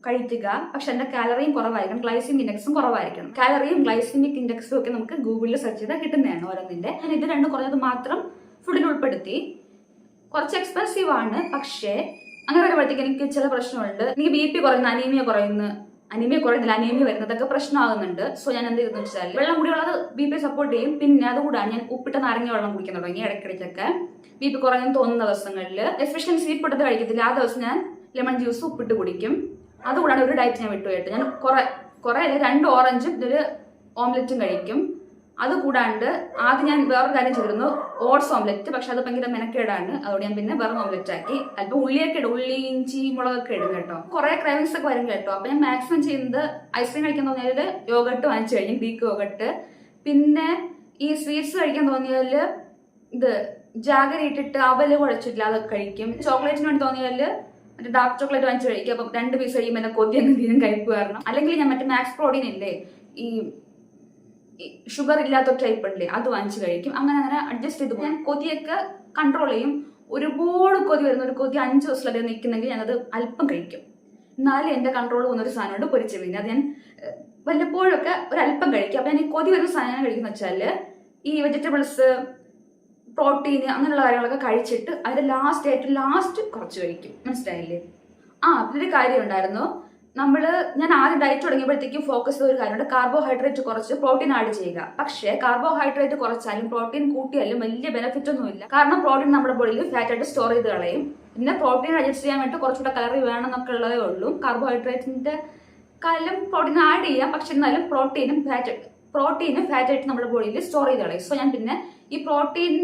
കഴിക്കുക. പക്ഷെ അതിന്റെ കാലറിയും കുറവായിരിക്കണം. ഗ്ലൈസിമിക് ഇൻഡെക്സും കുറവായിരിക്കണം. കാലറിയും ഗ്ലൈസിമിക് ഇൻഡെക്സും ഒക്കെ നമുക്ക് ഗൂഗിളിൽ സെർച്ച് ചെയ്താൽ കിട്ടുന്നതാണ് ഓരോന്നിന്റെ ഞാൻ ഇത് രണ്ടും കുറഞ്ഞത് മാത്രം ഫുഡിൽ ഉൾപ്പെടുത്തി. കുറച്ച് എക്സ്പെൻസീവ് ആണ്. പക്ഷേ അങ്ങനെ വരുമ്പോഴത്തേക്ക് എനിക്ക് ചില പ്രശ്നമുണ്ട്. എനിക്ക് ബി പി കുറയുന്നു അനീമിയ കുറയുന്നു. അനീമിയ കുറയുന്നില്ല അനീമിയ വരുന്നതൊക്കെ പ്രശ്നമാകുന്നുണ്ട്. സോ ഞാൻ എന്ത് ചെയ്തെന്ന് വെച്ചാൽ വെള്ളം കുടിയുള്ളത് ബി പി സപ്പോർട്ട് ചെയ്യും. പിന്നെ അതുകൂടാണ് ഞാൻ ഉപ്പിട്ട നാരങ്ങ വെള്ളം കുടിക്കാൻ തുടങ്ങി ഇടയ്ക്കിടയ്ക്കൊക്കെ. ബി പി കുറഞ്ഞെന്ന് തോന്നുന്ന ദിവസങ്ങളിൽ എസ്പെഷ്യലി ഇട്ടത് കഴിക്കത്തില്ല. ആ ദിവസം ഞാൻ ലെമൺ ജ്യൂസ് ഉപ്പിട്ട് കുടിക്കും. അതുകൂടാണ് ഒരു ഡയറ്റ് ഞാൻ വിട്ടുപോയിട്ട് ഞാൻ കുറെ കുറെ രണ്ട് ഓറഞ്ചും ഒരു ഓംലെറ്റും കഴിക്കും. അതുകൂടാണ്ട് ആദ്യം ഞാൻ വേറൊരു കാര്യം ചെയ്തിരുന്നു ഓട്സ് ഓംലെറ്റ് പക്ഷെ അത് ഭയങ്കര മെനക്കേടാണ്. അതുകൊണ്ട് ഞാൻ പിന്നെ വേറെ ഓംലെറ്റ് ആക്കി. അല്പം ഉള്ളിയൊക്കെ ഇടും ഉള്ളി ഇഞ്ചി മുളകൊക്കെ ഇടും കേട്ടോ. കുറെ ക്രൈവിങ്സ് ഒക്കെ വരും കേട്ടോ. അപ്പൊ ഞാൻ മാക്സിമം ചെയ്യുന്നത് ഐസ്ക്രീം കഴിക്കാൻ തോന്നിയാൽ യോഗട്ട് വാങ്ങിച്ചു കഴിഞ്ഞു ഗ്രീക്ക് യോഗട്ട് പിന്നെ ഈ സ്വീറ്റ്സ് കഴിക്കാൻ തോന്നിയാൽ ഇത് ജാഗരി ഇട്ടിട്ട് അവൽ കുഴച്ചിട്ടില്ല അതൊക്കെ കഴിക്കും. ചോക്ലേറ്റിന് വേണ്ടി തോന്നിയാൽ മറ്റേ ഡാർക്ക് ചോക്ലേറ്റ് വാങ്ങിച്ച് കഴിക്കും. അപ്പം രണ്ട് പീസ് കഴിയുമ്പോൾ എന്നെ കൊതി എന്തെങ്കിലും കഴിപ്പ് കാരണം. അല്ലെങ്കിൽ ഞാൻ മറ്റേ മാക്സ് പ്രോട്ടീൻ ഇല്ലേ ഈ ഷുഗർ ഇല്ലാത്ത ടൈപ്പ് ഉണ്ടല്ലേ അത് വാങ്ങിച്ച് കഴിക്കും. അങ്ങനെ അങ്ങനെ അഡ്ജസ്റ്റ് ചെയ്ത് ഞാൻ കൊതിയൊക്കെ കൺട്രോൾ ചെയ്യും. ഒരുപാട് കൊതി വരുന്ന. ഒരു കൊതി അഞ്ച് ദിവസത്തിലധികം നിൽക്കുന്നെങ്കിൽ ഞാനത് അല്പം കഴിക്കും. എന്നാലും എന്റെ കൺട്രോൾ പോകുന്ന ഒരു സാധനമുണ്ട് പൊരിച്ച മീൻ അത് ഞാൻ വല്ലപ്പോഴൊക്കെ ഒരല്പം കഴിക്കും. അപ്പം ഞാൻ ഈ കൊതി വരുന്ന സാധനം കഴിക്കുന്ന വെച്ചാൽ ഈ വെജിറ്റബിൾസ് പ്രോട്ടീൻ അങ്ങനെയുള്ള കാര്യങ്ങളൊക്കെ കഴിച്ചിട്ട് അതിന്റെ ലാസ്റ്റ് ആയിട്ട് ലാസ്റ്റ് കുറച്ച് കഴിക്കും. മനസ്സിലായില്ലേ? ആ പിന്നെ കാര്യം ഉണ്ടായിരുന്നു. നമ്മൾ ഞാൻ ആദ്യം ഡയറ്റ് തുടങ്ങിയപ്പോഴത്തേക്കും ഫോക്കസ് ചെയ്ത ഒരു കാര്യമുണ്ട്. കാർബോഹൈഡ്രേറ്റ് കുറച്ച് പ്രോട്ടീൻ ആഡ് ചെയ്യുക. പക്ഷേ കാർബോഹൈഡ്രേറ്റ് കുറച്ചാലും പ്രോട്ടീൻ കൂട്ടിയാലും വലിയ ബെനിഫിറ്റ് ഒന്നുമില്ല. കാരണം പ്രോട്ടീൻ നമ്മുടെ ബോഡിയിൽ ഫാറ്റായിട്ട് സ്റ്റോർ ചെയ്ത് കളയും. പിന്നെ പ്രോട്ടീൻ അഡ്ജസ്റ്റ് ചെയ്യാൻ വേണ്ടി കുറച്ചുകൂടെ കലറി വേണം എന്നൊക്കെ ഉള്ളതേ ഉള്ളൂ. കാർബോഹൈഡ്രേറ്റിന്റെ കാലം പ്രോട്ടീൻ ആഡ് ചെയ്യാം. പക്ഷെ എന്നാലും പ്രോട്ടീനും ഫാറ്റ് പ്രോട്ടീനും ഫാറ്റായിട്ട് നമ്മുടെ ബോഡിയിൽ സ്റ്റോർ ചെയ്ത് കളയും. സോ ഞാൻ പിന്നെ ഈ പ്രോട്ടീൻ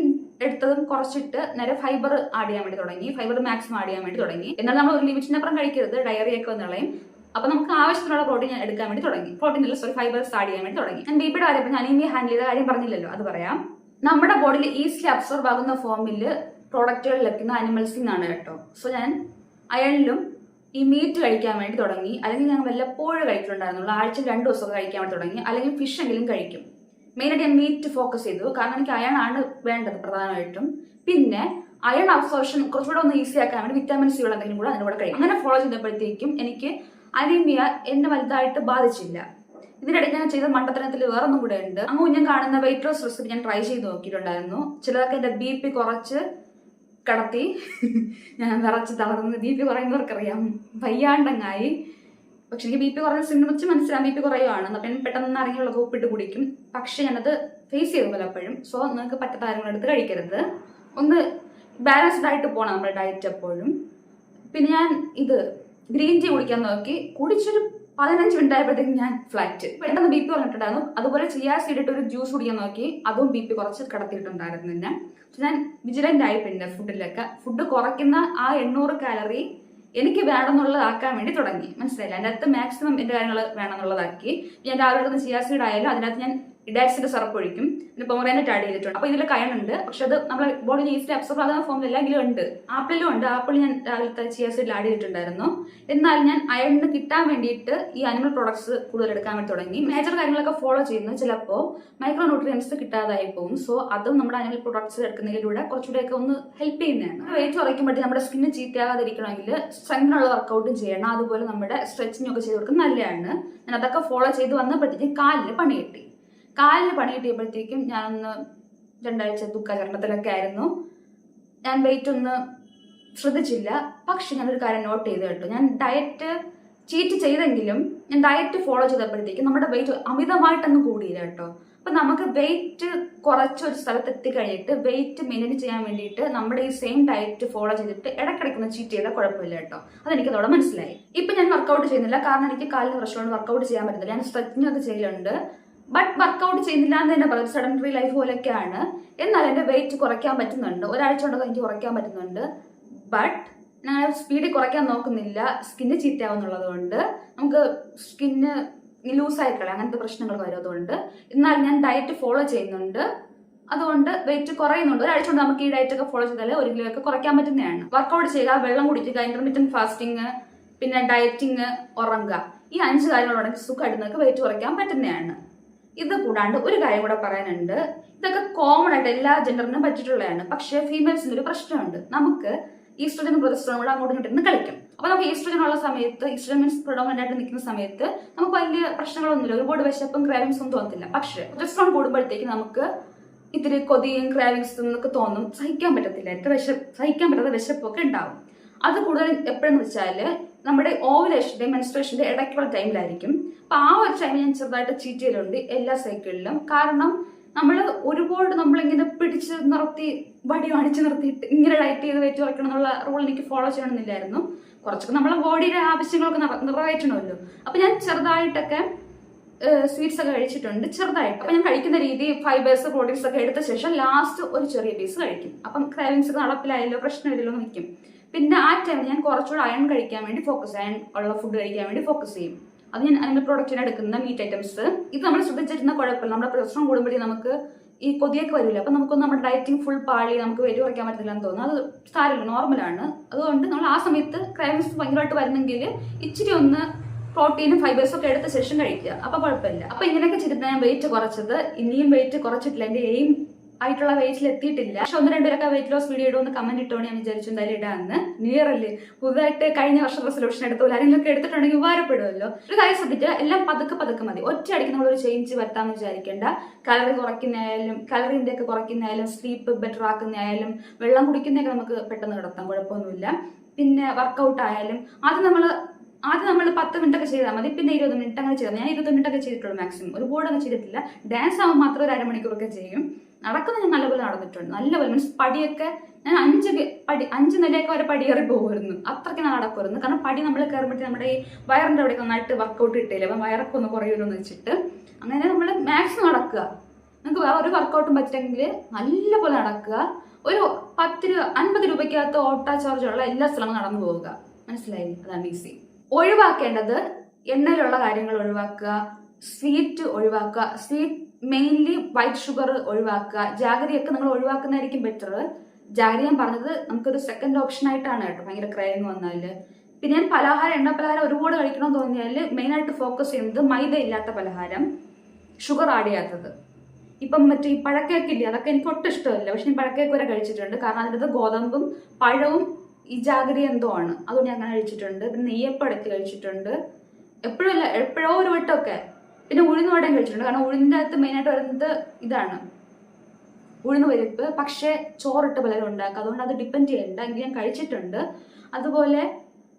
എടുത്തതും കുറച്ചിട്ട് നേരെ ഫൈബർ ആഡ് ചെയ്യാൻ വേണ്ടി തുടങ്ങി. ഫൈബർ മാക്സിമം ആഡ് ചെയ്യാൻ വേണ്ടി തുടങ്ങി. എന്നാൽ നമ്മൾ ഒരു ലിമിറ്റിനപ്പുറം കഴിക്കരുത്. ഡയറിയൊക്കെ ഒക്കെ വന്ന് കളയും. അപ്പൊ നമുക്ക് ആവശ്യത്തിനുള്ള പ്രോട്ടീൻ ഞാൻ എടുക്കാൻ വേണ്ടി തുടങ്ങി. പ്രോട്ടീൻ അല്ല സോറി ഫൈബേഴ്സ് ആഡ് ചെയ്യാൻ വേണ്ടി തുടങ്ങി. ഞാൻ ബിപിയുടെ കാര്യം ഞാൻ അനീമിയ ഹാൻഡിൽ ചെയ്ത കാര്യം പറഞ്ഞില്ലല്ലോ അത് പറയാം. നമ്മുടെ ബോഡിയിൽ ഈസിലി അബ്സോർബ് ആകുന്ന ഫോമിൽ പ്രോഡക്റ്റുകൾ ലഭിക്കുന്ന അനിമൽസിൽ നിന്നാണ് കേട്ടോ. സോ ഞാൻ അയണിലും ഈ മീറ്റ് കഴിക്കാൻ വേണ്ടി തുടങ്ങി. അല്ലെങ്കിൽ ഞാൻ വല്ലപ്പോഴും കഴിക്കുന്നുണ്ടായിരുന്നുള്ളൂ ആഴ്ച രണ്ട് ദിവസമൊക്കെ കഴിക്കാൻ വേണ്ടി തുടങ്ങി. അല്ലെങ്കിൽ ഫിഷ് എങ്കിലും കഴിക്കും. മെയിനായിട്ട് ഞാൻ മീറ്റ് ഫോക്കസ് ചെയ്തു. കാരണം എനിക്ക് അയണാണ് വേണ്ടത് പ്രധാനമായിട്ടും. പിന്നെ അയൺ അബ്സോർഷൻ കുറച്ചുകൂടെ ഒന്ന് ഈസി ആക്കാൻ വേണ്ടി വിറ്റാമിൻ സികൾ എന്തെങ്കിലും കൂടെ അതിന്റെ കൂടെ കഴിക്കും. അങ്ങനെ ഫോളോ ചെയ്തപ്പോഴത്തേക്കും എനിക്ക് അനീമിയ എന്നെ വലുതായിട്ട് ബാധിച്ചില്ല. ഇതിനിടയ്ക്ക് ഞാൻ ചെയ്ത മണ്ടത്തരത്തിൽ വേറൊന്നും കൂടെ ഉണ്ട്. അങ്ങ് ഞാൻ കാണുന്ന വെയിറ്റ് ലോസ് റെസിപ്പി ഞാൻ ട്രൈ ചെയ്ത് നോക്കിയിട്ടുണ്ടായിരുന്നു. ചിലതൊക്കെ എന്റെ ബി പി കുറച്ച് കടത്തി ഞാൻ വിറച്ച് തളർന്ന് ബി പി കുറയുന്നവർക്കറിയാം. വയ്യാണ്ടങ്ങായി. പക്ഷെ എനിക്ക് ബി പി കുറഞ്ഞ സിംറ്റം വെച്ച് മനസ്സിലാവും ബി പി കുറയുവാണ്. അപ്പം ഞാൻ പെട്ടെന്ന് അറിയുള്ള ഉപ്പിട്ട് കുടിക്കും. പക്ഷെ ഞാനത് ഫേസ് ചെയ്തു പലപ്പോഴും സോ നിങ്ങൾക്ക് പറ്റാത്ത കാര്യങ്ങളെടുത്ത് കഴിക്കരുത്. ഒന്ന് ബാലൻസ്ഡ് ആയിട്ട് പോകണം നമ്മുടെ ഡയറ്റ് എപ്പോഴും. പിന്നെ ഞാൻ ഇത് ഗ്രീൻ ടീ കുടിക്കാൻ നോക്കി. കുടിച്ചൊരു പതിനഞ്ച് മിനിറ്റ് ഞാൻ ഫ്ലാറ്റ് പെട്ടെന്ന് ബി പി പറഞ്ഞിട്ടുണ്ടായിരുന്നു അതുപോലെ ചിയാ സീഡിട്ട് ഒരു ജ്യൂസ് കുടിക്കാൻ നോക്കി. അതും ബി പി കുറച്ച് കടത്തിയിട്ടുണ്ടായിരുന്നു എന്നെ പക്ഷെ ഞാൻ വിജിലന്റ് ആയി പിന്നെ ഫുഡിലൊക്കെ ഫുഡ് കുറയ്ക്കുന്ന ആ എണ്ണൂറ് കാലറി എനിക്ക് വേണമെന്നുള്ളതാക്കാൻ വേണ്ടി തുടങ്ങി. മനസ്സിലായില്ല? അതിനകത്ത് മാക്സിമം എന്റെ കാര്യങ്ങൾ വേണമെന്നുള്ളതാക്കി. ഞാൻ രാവിലെ ചിയാ സീഡ് ആയാലും അതിനകത്ത് ഞാൻ ഇഡാക്സിന്റെ സിറപ്പ് ഒഴിക്കും പിന്നെ പൊമറാനറ്റ് ആഡ് ചെയ്തിട്ടുണ്ട്. അപ്പൊ ഇതിൽ കയണുണ്ട് പക്ഷെ അത് നമ്മുടെ ബോഡിയിൽ ഈസ്റ്റ് അബ്സോർബ് ആകുന്ന ഫോമിൽ എങ്കിലും ഉണ്ട്. ആപ്പിളിലും ഉണ്ട്. ആപ്പിൾ ഞാൻ രാവിലത്തെ ചിയാസിഡിൽ സീഡിൽ ആഡ് ചെയ്തിട്ടുണ്ടായിരുന്നു. എന്നാൽ ഞാൻ അയണിന് കിട്ടാൻ വേണ്ടിയിട്ട് ഈ അനിമൽ പ്രോഡക്ട്സ് കൂടുതൽ എടുക്കാൻ വേണ്ടി തുടങ്ങി. മേജർ കാര്യങ്ങളൊക്കെ ഫോളോ ചെയ്യുന്നു. ചിലപ്പോൾ മൈക്രോ ന്യൂട്രിയൻസ് കിട്ടാതായി പോകും സോ അതും നമ്മുടെ അനിമൽ പ്രോഡക്ട്സ് എടുക്കുന്നതിലൂടെ കുറച്ചുകൂടെയൊക്കെ ഒന്ന് ഹെൽപ്പ് ചെയ്യുന്നതാണ്. വെയിറ്റ് കുറയ്ക്കുമ്പോഴേ നമ്മുടെ സ്കിന്ന് ചീത്തയാകാതിരിക്കണമെങ്കിൽ സ്ട്രെങ്ങിനുള്ള വർക്കൗട്ടും ചെയ്യണം. അതുപോലെ നമ്മുടെ സ്ട്രെച്ചിങ് ഒക്കെ ചെയ്ത് കൊടുക്കുന്നത് നല്ലതാണ്. ഞാൻ അതൊക്കെ ഫോളോ ചെയ്ത് വന്നപ്പോഴത്തേക്കും കാലിന് പണി കിട്ടി. കാലിന് പണി കിട്ടിയപ്പോഴത്തേക്കും ഞാനൊന്ന് രണ്ടാഴ്ച ദുഃഖചരണത്തിലൊക്കെ ആയിരുന്നു. ഞാൻ വെയിറ്റ് ഒന്ന് ശ്രദ്ധിച്ചില്ല. പക്ഷെ ഞാനൊരു കാര്യം നോട്ട് ചെയ്ത് കേട്ടോ. ഞാൻ ഡയറ്റ് ചീറ്റ് ചെയ്തെങ്കിലും ഞാൻ ഡയറ്റ് ഫോളോ ചെയ്തപ്പോഴത്തേക്കും നമ്മുടെ വെയിറ്റ് അമിതമായിട്ടൊന്നും കൂടിയില്ല കേട്ടോ. അപ്പൊ നമുക്ക് വെയിറ്റ് കുറച്ച് ഒരു സ്ഥലത്ത് എത്തിക്കഴിഞ്ഞിട്ട് വെയിറ്റ് മെയിന്റെയിൻ ചെയ്യാൻ വേണ്ടിയിട്ട് നമ്മുടെ ഈ സെയിം ഡയറ്റ് ഫോളോ ചെയ്തിട്ട് ഇടയ്ക്കിടയ്ക്ക് ചീറ്റ് ചെയ്താൽ കുഴപ്പമില്ല കേട്ടോ. അതെനിക്ക് അതോടെ മനസ്സിലായി. ഇപ്പൊ ഞാൻ വർക്കൗട്ട് ചെയ്യുന്നില്ല. കാരണം എനിക്ക് കാലിന് പ്രശ്നമുണ്ട് വർക്കൗട്ട് ചെയ്യാൻ പറ്റുന്നില്ല ഞാൻ സ്ട്രെച്ചിങ് ഒക്കെ ചെയ്യലുണ്ട്. ബട്ട് വർക്കൗട്ട് ചെയ്യുന്നില്ല എന്ന് തന്നെ പറയും. സെഡന്ററി ലൈഫ് പോലെയൊക്കെയാണ്. എന്നാൽ എന്റെ വെയിറ്റ് കുറയ്ക്കാൻ പറ്റുന്നുണ്ട്. ഒരാഴ്ച കൊണ്ടൊക്കെ എനിക്ക് കുറയ്ക്കാൻ പറ്റുന്നുണ്ട്. ബട്ട് ഞാൻ സ്പീഡിൽ കുറയ്ക്കാൻ നോക്കുന്നില്ല. സ്കിന്ന് ചീത്തയാവുന്നുള്ളത് കൊണ്ട് നമുക്ക് സ്കിന്ന് ലൂസായിക്കളെ അങ്ങനത്തെ പ്രശ്നങ്ങൾ വരും അതുകൊണ്ട് എന്നാൽ ഞാൻ ഡയറ്റ് ഫോളോ ചെയ്യുന്നുണ്ട്. അതുകൊണ്ട് വെയിറ്റ് കുറയുന്നുണ്ട്. ഒരാഴ്ച കൊണ്ട് നമുക്ക് ഈ ഡയറ്റ് ഒക്കെ ഫോളോ ചെയ്താൽ ഒരു കിലോ ഒക്കെ കുറയ്ക്കാൻ പറ്റുന്നതാണ്. വർക്കൗട്ട് ചെയ്യുക വെള്ളം കുടിക്കുക ഇന്റർമീഡിയറ്റ് ഫാസ്റ്റിംഗ് പിന്നെ ഡയറ്റിങ് ഉറങ്ങുക. ഈ അഞ്ച് കാര്യങ്ങളുണ്ടെങ്കിൽ സുഖമായിട്ട് നിങ്ങൾക്ക് വെയിറ്റ് കുറയ്ക്കാൻ പറ്റുന്നതാണ്. ഇത് കൂടാണ്ട് ഒരു കാര്യം കൂടെ പറയാനുണ്ട്. ഇതൊക്കെ കോമൺ ആയിട്ട് എല്ലാ ജെൻഡറിനും പറ്റിയിട്ടുള്ളതാണ്. പക്ഷേ ഫീമെയിൽസിന് ഒരു പ്രശ്നമുണ്ട്. നമുക്ക് ഈസ്ട്രജനും പ്രൊജസ്ട്രോണും കൂടെ അങ്ങോട്ടും ഇങ്ങോട്ടും കളിക്കും. അപ്പൊ നമുക്ക് ഈസ്ട്രജൻ ഉള്ള സമയത്ത് ഈസ്ട്രജൻ മീൻസ് പ്രൊഡോമിനന്റ് ആയിട്ട് നിൽക്കുന്ന സമയത്ത് നമുക്ക് വലിയ പ്രശ്നങ്ങളൊന്നുമില്ല. ഒരുപാട് വിശപ്പും ക്രാവിങ്സും തോന്നത്തില്ല. പക്ഷേ പ്രൊജസ്ട്രോൺ കൂടുമ്പോഴത്തേക്ക് നമുക്ക് ഇത്തിരി കൊതിയും ക്രാവിങ്സും എന്നൊക്കെ തോന്നും. സഹിക്കാൻ പറ്റത്തില്ല. എത്ര വിശ സഹിക്കാൻ പറ്റാത്ത വിശപ്പൊക്കെ ഉണ്ടാവും. അത് കൂടുതൽ എപ്പോഴെന്ന് വെച്ചാൽ നമ്മുടെ ഓവുലേഷന്റെ മെൻസ്ട്രേഷന്റെ ഇടയ്ക്കുള്ള ടൈമിലായിരിക്കും അപ്പോൾ ആ ഒരു ടൈമിൽ ഞാൻ ചെറുതായിട്ട് ചീറ്റ് ചെയ്യലുണ്ട് എല്ലാ സൈക്കിളിലും കാരണം നമ്മൾ ഒരുപാട് നമ്മളിങ്ങനെ പിടിച്ച് നിർത്തി വടി കാണിച്ച് നിർത്തിയിട്ട് ഇങ്ങനെ ഡയറ്റ് ചെയ്ത് വെയിറ്റ് കുറയ്ക്കണം എന്നുള്ള റൂൾ എനിക്ക് ഫോളോ ചെയ്യണമെന്നില്ലായിരുന്നു. കുറച്ചൊക്കെ നമ്മളെ ബോഡിയുടെ ആവശ്യങ്ങളൊക്കെ നിറ- നിറവേറ്റണമല്ലോ. അപ്പം ഞാൻ ചെറുതായിട്ടൊക്കെ സ്വീറ്റ്സ് ഒക്കെ കഴിച്ചിട്ടുണ്ട് ചെറുതായിട്ട്. അപ്പം ഞാൻ കഴിക്കുന്ന രീതി ഫൈബേഴ്സ് പ്രോട്ടീൻസ് ഒക്കെ എടുത്ത ശേഷം ലാസ്റ്റ് ഒരു ചെറിയ പീസ് കഴിക്കും. അപ്പം ക്രാവിങ്സ് നടപ്പിലായല്ലോ പ്രശ്നമില്ലല്ലോ എന്ന് നിൽക്കും. പിന്നെ ആ ടൈമിൽ ഞാൻ കുറച്ചുകൂടെ അയൺ കഴിക്കാൻ വേണ്ടി ഫോക്കസ് അയൺ ഉള്ള ഫുഡ് കഴിക്കാൻ വേണ്ടി ഫോക്കസ് ചെയ്യും. അത് ഞാൻ അതിന്റെ പ്രൊഡക്റ്റിന് എടുക്കുന്ന മീറ്റ് ഐറ്റംസ് ഇത് നമ്മൾ ശ്രദ്ധിച്ചിരുന്ന കുഴപ്പമില്ല. നമ്മുടെ പ്രശ്നം കൂടുമ്പോഴേ നമുക്ക് ഈ കൊതിയൊക്കെ വരില്ല അപ്പം നമുക്കൊന്നും നമ്മുടെ ഡയറ്റിംഗ് ഫുൾ പാളി നമുക്ക് വെയിറ്റ് കുറയ്ക്കാൻ പറ്റില്ല എന്ന് തോന്നുന്നു. അത് സാരമില്ല. നോർമലാണ് അതുകൊണ്ട് നമ്മൾ ആ സമയത്ത് ക്രൈംസ് ഭയങ്കരമായിട്ട് വരുന്നെങ്കിൽ ഇച്ചിരി ഒന്ന് പ്രോട്ടീനും ഫൈബേഴ്സും ഒക്കെ എടുത്ത ശേഷം കഴിക്കുക. അപ്പോൾ കുഴപ്പമില്ല. അപ്പോൾ ഇങ്ങനെയൊക്കെ ചെയ്തിട്ട് ഞാൻ വെയിറ്റ് കുറച്ചത്. ഇനിയും വെയിറ്റ് കുറച്ചിട്ടില്ല. എന്റെ എയിം ആയിട്ടുള്ള വെയിറ്റിൽ എത്തിയിട്ടില്ല. പക്ഷെ ഒന്ന് രണ്ടുപേരൊക്കെ വെയിറ്റ് ലോസ് വീഡിയോ ഇടുമെന്ന് കമന്റ് ഇട്ടോണ്ട് ഞാൻ വിചാരിച്ചു എന്തായാലും ഇടാന്ന്. ന്യൂ ഇയർ അല്ലേ? പുതുതായിട്ട് കഴിഞ്ഞ വർഷം റെസൊല്യൂഷൻ എടുത്തോ ആരെങ്കിലും ഒക്കെ എടുത്തിട്ടുണ്ടെങ്കിൽ ഉപകാരപ്പെടുമല്ലോ. ഒരു കാര്യം ശ്രദ്ധിക്കുക എല്ലാം പതുക്കെ പതുക്കെ മതി. ഒറ്റയടിക്ക് നമ്മൾ ഒരു ചേഞ്ച് വരുത്താമെന്ന് വിചാരിക്കേണ്ട. കലറി കുറയ്ക്കുന്നതായാലും കലറിന്റെ ഒക്കെ കുറയ്ക്കുന്നതായാലും സ്ലീപ്പ് ബെറ്റർ ആക്കുന്നതായാലും വെള്ളം കുടിക്കുന്നതൊക്കെ നമുക്ക് പെട്ടെന്ന് കിടത്താം കുഴപ്പമൊന്നുമില്ല. പിന്നെ വർക്കൗട്ട് ആയാലും അത് നമ്മൾ ആദ്യം നമ്മൾ പത്ത് മിനിറ്റ് ഒക്കെ ചെയ്താൽ മതി. പിന്നെ ഇരുപത് മിനിറ്റ് അങ്ങനെ ചെയ്താൽ ഞാൻ ഇരുപത് മിനിറ്റ് ഒക്കെ ചെയ്തിട്ടുള്ളൂ മാക്സിമം ഒരുപാട് ഒന്നും ചെയ്തിട്ടില്ല. ഡാൻസ് ആവുമ്പോൾ മാത്രം ഒരു അരമണിക്കൂറൊക്കെ ചെയ്യും. നടക്കുന്നത് ഞാൻ നല്ലപോലെ നടന്നിട്ടുണ്ട്. നല്ലപോലെ മീൻസ് പടിയൊക്കെ ഞാൻ അഞ്ച് പടി അഞ്ച് നിലയൊക്കെ വരെ പടി കയറി പോകുമായിരുന്നു അത്രയ്ക്ക് ഞാൻ നടക്കുമായിരുന്നു. കാരണം പടി നമ്മൾ കയറുമ്പോഴത്തേക്ക് നമ്മുടെ ഈ വയറിന്റെ അവിടെ നന്നായിട്ട് വർക്കൗട്ട് കിട്ടിയില്ല അപ്പം വയറൊക്കെ ഒന്ന് എന്ന് വെച്ചിട്ട് അങ്ങനെ നമ്മൾ മാക്സിമം നടക്കുക. നിങ്ങൾക്ക് വേറെ ഒരു വർക്കൗട്ടും പറ്റില്ലെങ്കിൽ നല്ലപോലെ നടക്കുക. ഒരു പത്ത് രൂപ അൻപത് രൂപയ്ക്കകത്ത് ഓട്ടോ ചാർജുള്ള എല്ലാ സ്ഥലങ്ങളും നടന്നു പോവുക. മനസ്സിലായി? അതാണ് ഈസി ഒഴിവാക്കേണ്ടത് എണ്ണയിലുള്ള കാര്യങ്ങൾ ഒഴിവാക്കുക. സ്വീറ്റ് ഒഴിവാക്കുക. സ്വീറ്റ് മെയിൻലി വൈറ്റ് ഷുഗർ ഒഴിവാക്കുക. ജാഗരിയൊക്കെ നിങ്ങൾ ഒഴിവാക്കുന്നതായിരിക്കും ബെറ്റർ ജാഗരി ഞാൻ പറഞ്ഞത് നമുക്കൊരു സെക്കൻഡ് ഓപ്ഷൻ ആയിട്ടാണ് കേട്ടോ. ഭയങ്കര ക്രൈങ് വന്നാൽ പിന്നെ ഞാൻ പലഹാരം എണ്ണ പലഹാരം ഒരുപാട് കഴിക്കണമെന്ന് തോന്നിയാൽ മെയിനായിട്ട് ഫോക്കസ് ചെയ്യുന്നത് മൈദ ഇല്ലാത്ത പലഹാരം ഷുഗർ ആഡ് ചെയ്യാത്തത്. ഇപ്പം മറ്റേ ഈ പഴക്കേക്ക് ഇല്ലേ അതൊക്കെ എനിക്ക് ഒട്ടും ഇഷ്ടമല്ല. പക്ഷെ ഞാൻ പഴക്കേക്ക് വരെ കഴിച്ചിട്ടുണ്ട്. കാരണം അതിനകത്ത് ഗോതമ്പും പഴവും ഈ ജാഗരി എന്തോ ആണ്. അതുകൊണ്ട് ഞാൻ അങ്ങനെ കഴിച്ചിട്ടുണ്ട്. പിന്നെ നെയ്യപ്പം ഇടയ്ക്ക് കഴിച്ചിട്ടുണ്ട്. എപ്പോഴും എപ്പോഴോ ഒരു വട്ടമൊക്കെ പിന്നെ ഉഴുന്ന് വടയും കഴിച്ചിട്ടുണ്ട്. കാരണം ഉഴുന്നിന്റെ അകത്ത് മെയിനായിട്ട് വരുന്നത് ഇതാണ്. ഉഴുന്ന് പരിപ്പ് പക്ഷേ ചോറിട്ട് പലരും ഉണ്ടാക്കുക അതുകൊണ്ട് അത് ഡിപ്പെൻഡ് ചെയ്യണ്ട. എങ്കിൽ ഞാൻ കഴിച്ചിട്ടുണ്ട്. അതുപോലെ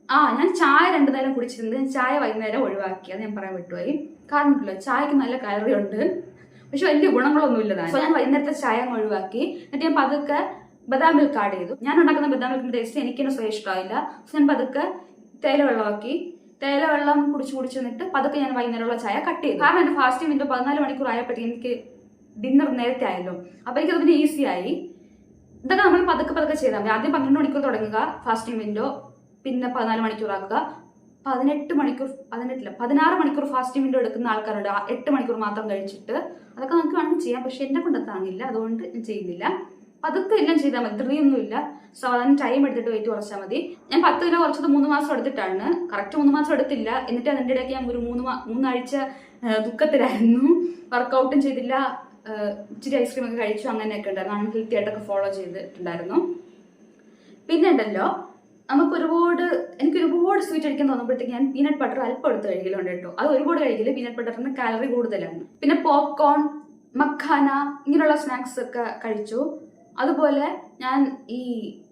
ആ ഞാൻ ചായ രണ്ടു നേരം കുടിച്ചിട്ടുണ്ട്. ഞാൻ ചായ വൈകുന്നേരം ഒഴിവാക്കി. അത് ഞാൻ പറയാൻ വിട്ടുപോയി. കാരണം ഉണ്ടല്ലോ ചായക്ക് നല്ല കയറി ഉണ്ട്. പക്ഷെ വലിയ ഗുണങ്ങളൊന്നും ഇല്ല സോ ഞാൻ വൈകുന്നേരത്തെ ചായ ഒഴിവാക്കി. എന്നിട്ട് ഞാൻ പതുക്കെ ബദാം മിൽക്ക് ആഡ് ചെയ്തു. ഞാൻ ഉണ്ടാക്കുന്ന ബദാം മിൽക്കിന്റെ ടേസ്റ്റ് എനിക്ക് തന്നെ സ്വയം ഇഷ്ടമായില്ല. സോ ഞാൻ പതുക്കെ തേയില വെള്ളമാക്കി. തേയില വെള്ളം കുടിച്ച് കുടിച്ച് നിന്നിട്ട് പതുക്കെ ഞാൻ വൈകുന്നേരമുള്ള ചായ കട്ട് ചെയ്തു. കാരണം എന്റെ ഫാസ്റ്റിംഗ് വിൻഡോ പതിനാല് മണിക്കൂർ ആയപ്പോഴത്തേക്ക് എനിക്ക് ഡിന്നർ നേരത്തെ ആയല്ലോ. അപ്പൊ എനിക്ക് അതിന് ഈസി ആയി. ഇതൊക്കെ നമ്മൾ പതുക്കെ പതുക്കെ ചെയ്താൽ മതി. ആദ്യം പന്ത്രണ്ട് മണിക്കൂർ തുടങ്ങുക ഫാസ്റ്റിംഗ് വിൻഡോ പിന്നെ പതിനാല് മണിക്കൂർ ആക്കുക. പതിനെട്ട് മണിക്കൂർ പതിനെട്ടില്ല പതിനാറ് മണിക്കൂർ ഫാസ്റ്റിംഗ് വിൻഡോ എടുക്കുന്ന ആൾക്കാരുണ്ട്. എട്ട് മണിക്കൂർ മാത്രം കഴിച്ചിട്ട് അതൊക്കെ നമുക്ക് വേണമെങ്കിൽ ചെയ്യാം. പക്ഷെ എന്നെ കൊണ്ട് താങ്ങില്ല. അതുകൊണ്ട് ഞാൻ ചെയ്യുന്നില്ല. പതുക്കെ എല്ലാം ചെയ്താൽ മതി. ധൃതിയൊന്നുമില്ല സാധാരണ ടൈം എടുത്തിട്ട് വെയിറ്റ് കുറച്ചാൽ മതി. ഞാൻ പത്ത് കിലോ കുറച്ചത് മൂന്ന് മാസം എടുത്തിട്ടാണ്. കറക്റ്റ് മൂന്ന് മാസം എടുത്തില്ല. എന്നിട്ട് അതിന്റെ ഇടയ്ക്ക് ഞാൻ ഒരു മൂന്ന് മൂന്നാഴ്ച ദുഃഖത്തിലായിരുന്നു. വർക്കൗട്ടും ചെയ്തില്ല. ഇച്ചിരി ഐസ്ക്രീം ഒക്കെ കഴിച്ചു. അങ്ങനെയൊക്കെ ഉണ്ടായിരുന്നു. അൺഹെൽത്തി ആയിട്ടൊക്കെ ഫോളോ ചെയ്തിട്ടുണ്ടായിരുന്നു. പിന്നെ ഉണ്ടല്ലോ. നമുക്ക് ഒരുപാട് എനിക്ക് ഒരുപാട് സ്വീറ്റ് കഴിക്കാൻ തോന്നുമ്പോഴത്തേക്ക് ഞാൻ പീനട്ട് ബട്ടർ അല്പം എടുത്ത് കഴിക്കലുണ്ട് കേട്ടോ. അത് ഒരുപാട് കഴിക്കില്ല. പീനട്ട് ബട്ടറിന് കാലറി കൂടുതലാണ്. പിന്നെ പോപ്കോൺ മഖാന ഇങ്ങനെയുള്ള സ്നാക്സ് ഒക്കെ കഴിച്ചു. അതുപോലെ ഞാൻ ഈ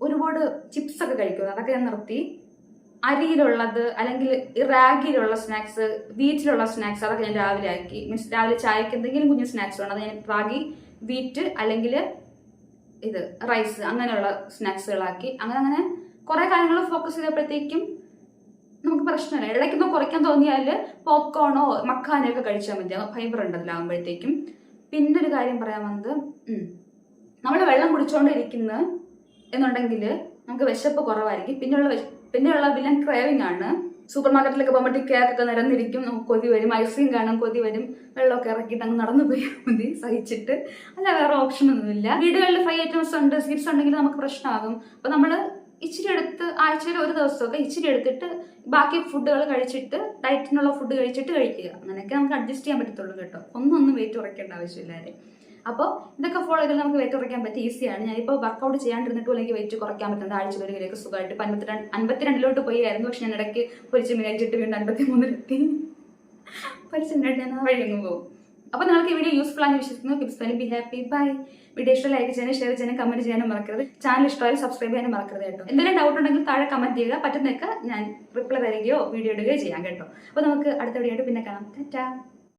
ഒരുപാട് ചിപ്സ് ഒക്കെ കഴിക്കുന്നു അതൊക്കെ ഞാൻ നിർത്തി. അരിയിലുള്ളത് അല്ലെങ്കിൽ റാഗിയിലുള്ള സ്നാക്സ് വീറ്റിലുള്ള സ്നാക്സ് അതൊക്കെ ഞാൻ രാവിലെ ആക്കി. മീൻസ് രാവിലെ ചായക്ക് എന്തെങ്കിലും കുഞ്ഞു സ്നാക്സ് വേണം. അത് ഞാൻ റാഗി വീറ്റ് അല്ലെങ്കിൽ ഇത് റൈസ് അങ്ങനെയുള്ള സ്നാക്സുകളാക്കി അങ്ങനെ അങ്ങനെ കുറേ കാര്യങ്ങൾ ഫോക്കസ് ചെയ്തപ്പോഴത്തേക്കും നമുക്ക് പ്രശ്നമില്ല. ഇടയ്ക്കൊന്നും കുറയ്ക്കാൻ തോന്നിയാൽ പോപ്കോണോ മക്കാനോ ഒക്കെ കഴിച്ചാൽ മതി. ഫൈബർ ഉണ്ടല്ലോ ആകുമ്പോഴത്തേക്കും പിന്നെ ഒരു കാര്യം പറയാൻ വന്നത് നമ്മൾ വെള്ളം കുടിച്ചുകൊണ്ടിരിക്കുന്ന എന്നുണ്ടെങ്കിൽ നമുക്ക് വിശപ്പ് കുറവായിരിക്കും. പിന്നെയുള്ള പിന്നെയുള്ള വില്ലൻ ക്രേവിംഗ് ആണ്. സൂപ്പർ മാർക്കറ്റിലൊക്കെ പോകുമ്പോഴത്തേക്ക് കേക്കൊക്കെ നിരന്നിരിക്കും. നമുക്ക് കൊതി വരും ഐസ്ക്രീം കാണും കൊതി വരും. വെള്ളമൊക്കെ ഇറക്കിയിട്ട് അങ്ങ് നടന്നു പോയാൽ മതി സഹിച്ചിട്ട്. അല്ല വേറെ ഓപ്ഷൻ ഒന്നുമില്ല. വീടുകളിൽ ഫ്രൈ ഐറ്റംസ് ഉണ്ട് സ്വീറ്റ്സ് ഉണ്ടെങ്കിൽ നമുക്ക് പ്രശ്നമാകും. അപ്പൊ നമ്മൾ ഇച്ചിരി എടുത്ത് ആഴ്ചയിൽ ഒരു ദിവസമൊക്കെ ഇച്ചിരി എടുത്തിട്ട് ബാക്കി ഫുഡുകൾ കഴിച്ചിട്ട് ഡയറ്റിനുള്ള ഫുഡ് കഴിച്ചിട്ട് കഴിക്കുക. അങ്ങനെയൊക്കെ നമുക്ക് അഡ്ജസ്റ്റ് ചെയ്യാൻ പറ്റത്തുള്ളൂ കേട്ടോ. ഒന്നൊന്നും ഒന്നും വെയിറ്റ് കുറയ്ക്കേണ്ട ആവശ്യമില്ലാതെ അപ്പോൾ ഇതൊക്കെ ഫോളോ ചെയ്താൽ നമുക്ക് വെയിറ്റ് കുറയ്ക്കാൻ പറ്റും ഈസിയാണ് ഞാനിപ്പോൾ വർക്കൗട്ട് ചെയ്യാണ്ടിരുന്നിട്ടും അല്ലെങ്കിൽ വെയിറ്റ് കുറയ്ക്കാൻ പറ്റുന്നത് ആഴ്ച ഒരു കിലോക്ക് സുഖമായിട്ട് ഇപ്പം അൻപത്തിരണ്ട് അൻപത്തിരണ്ടിലോട്ട് പോയായിരുന്നു. പക്ഷെ ഞാൻ ഇടയ്ക്ക് പൊരിച്ച് മിനിറ്റിട്ട് വീണ്ടും അൻപത്തി മൂന്നിലെത്തി പൊരിച്ച് മിനിറ്റ് ഞാൻ വഴി പോകും. അപ്പോൾ നിങ്ങൾക്ക് ഈ വീഡിയോ യൂസ്ഫുൾ ആണെന്ന് വിശ്വസിക്കുന്നു. ടിപ്സ് തന്നെ ബി ഹാപ്പി ബൈ വീഡിയോ ഇഷ്ടം ലൈക്ക് ചെയ്യാനും ഷെയർ ചെയ്യാനും കമന്റ് ചെയ്യാനും മറക്കരുത്. ചാനൽ ഇഷ്ടമായാലും സബ്സ്ക്രൈബ് ചെയ്യാനും മറക്കരുത് കേട്ടോ. എന്തെങ്കിലും ഡൗട്ട് ഉണ്ടെങ്കിൽ താഴെ കമന്റ് ചെയ്യുക. പറ്റുന്നൊക്കെ ഞാൻ റിപ്ലൈ തരികയോ വീഡിയോ ഇടുകയോ ചെയ്യാം കേട്ടോ. അപ്പോൾ നമുക്ക് അടുത്ത വീഡിയോ പിന്നെ കാണാം. ടാറ്റാ